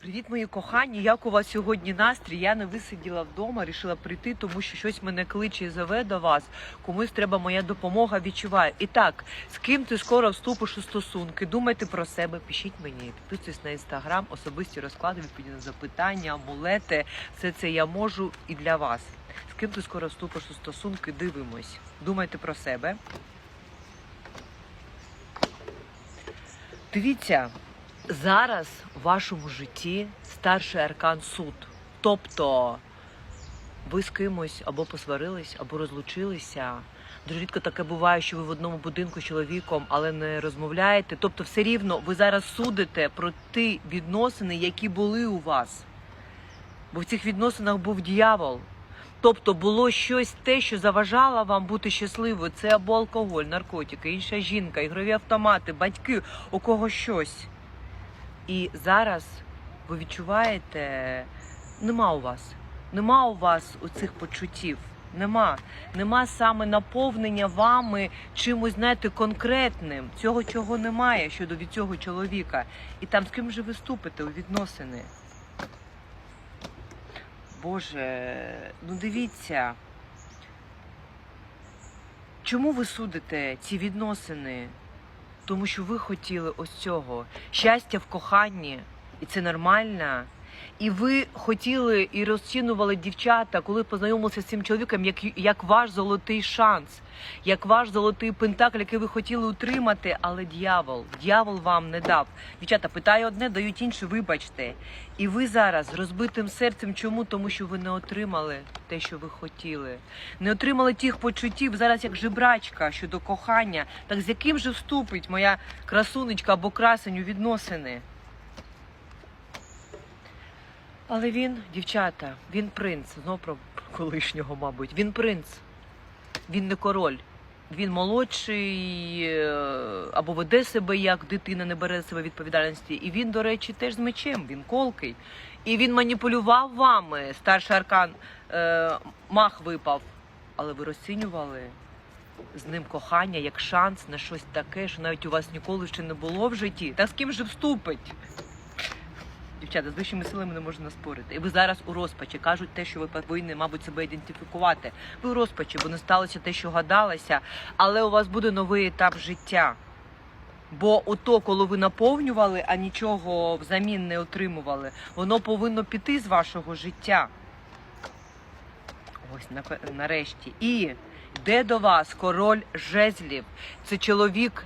Привіт, мої кохані. Як у вас сьогодні настрій? Я не висиділа вдома, рішила прийти, тому що щось мене кличе і зове до вас. Комусь треба моя допомога. Відчуваю. І так, з ким ти скоро вступиш у стосунки? Думайте про себе, пишіть мені, підписуйтесь на інстаграм, особисті розклади, відповіді на запитання, амулети. Все це я можу і для вас. З ким ти скоро вступиш у стосунки? Дивимось. Думайте про себе. Дивіться, зараз в вашому житті старший аркан суд. Тобто ви з кимось або посварились, або розлучилися. Дуже рідко таке буває, що ви в одному будинку з чоловіком, але не розмовляєте. Тобто, все рівно ви зараз судите про ті відносини, які були у вас. Бо в цих відносинах був дьявол. Тобто було щось те, що заважало вам бути щасливою. Це або алкоголь, наркотики, інша жінка, ігрові автомати, батьки, у кого щось. І зараз ви відчуваєте, нема у вас, нема у вас у цих почуттів. Нема. Нема саме наповнення вами чимось, знаєте, конкретним. Цього чого немає щодо від цього чоловіка. І там з ким же ви вступите у відносини? Боже, ну дивіться. Чому ви судите ці відносини? Тому що ви хотіли ось цього щастя в коханні, і це нормально. І ви хотіли і розцінували дівчата, коли познайомилися з цим чоловіком, як, як ваш золотий шанс, як ваш золотий пентакль, який ви хотіли утримати, але дьявол, дьявол вам не дав. Дівчата, питаю одне, дають інше, вибачте. І ви зараз з розбитим серцем. Чому? Тому що ви не отримали те, що ви хотіли. Не отримали тих почуттів зараз як жебрачка щодо кохання. Так з яким же вступить моя красунечка або красень у відносини? Але він, дівчата, він принц. Знову про колишнього, мабуть. Він принц. Він не король. Він молодший е, або веде себе як дитина, не бере себе відповідальності. І він, до речі, теж з мечем, він колкий. І він маніпулював вами. Старший аркан е, мах випав. Але ви розцінювали з ним кохання як шанс на щось таке, що навіть у вас ніколи ще не було в житті. Та з ким же вступить? Дівчата, з вищими силами не можна спорити. І ви зараз у розпачі кажуть те, що ви повинні, мабуть, себе ідентифікувати. Ви у розпачі, бо не сталося те, що гадалося, але у вас буде новий етап життя. Бо ото, коли ви наповнювали, а нічого взамін не отримували, воно повинно піти з вашого життя. Ось нарешті. І йде до вас король жезлів. Це чоловік,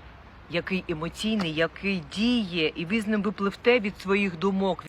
який емоційний, який діє, і ви з ним випливте від своїх думок.